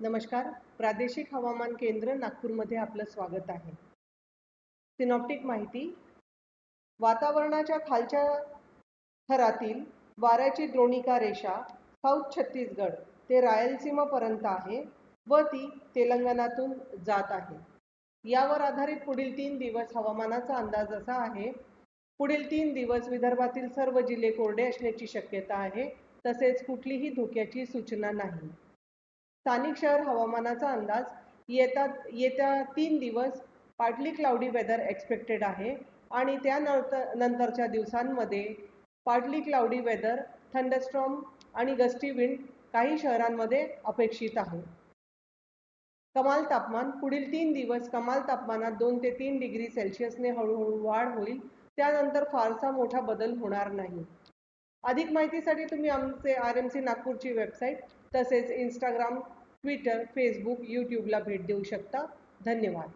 नमस्कार. प्रादेशिक हवामान केंद्र नागपूरमध्ये आपलं स्वागत आहे. सिनॉप्टिक माहिती. वातावरणाच्या खालच्या थरातील वाऱ्याची द्रोणिका रेषा साऊथ छत्तीसगड ते रायलसीमापर्यंत आहे व ती तेलंगणातून जात आहे. यावर आधारित पुढील तीन दिवस हवामानाचा अंदाज असा आहे. पुढील तीन दिवस विदर्भातील सर्व जिल्हे कोरडे असण्याची शक्यता आहे. तसेच कुठलीही धोक्याची सूचना नाही. स्थानिक शहर हवामानाचा अंदाज येतात येत्या तीन दिवस पार्टली क्लाउडी वेदर एक्सपेक्टेड आहे. आणि त्यानंतर नंतरच्या दिवसांमध्ये पार्टली क्लाउडी वेदर थंडस्ट्रॉम आणि गस्टी विंड काही शहरांमध्ये अपेक्षित आहे. कमाल तापमान पुढील तीन दिवस कमाल तापमानात दोन ते तीन डिग्री सेल्सिअसने हळूहळू वाढ होईल. त्यानंतर फारसा मोठा बदल होणार नाही. अधिक माहितीसाठी तुम्ही आमचे आर एम सी नागपूरची वेबसाईट तसेच इंस्टाग्राम ट्विटर फेसबुक यूट्यूबला भेट देऊ शकता. धन्यवाद.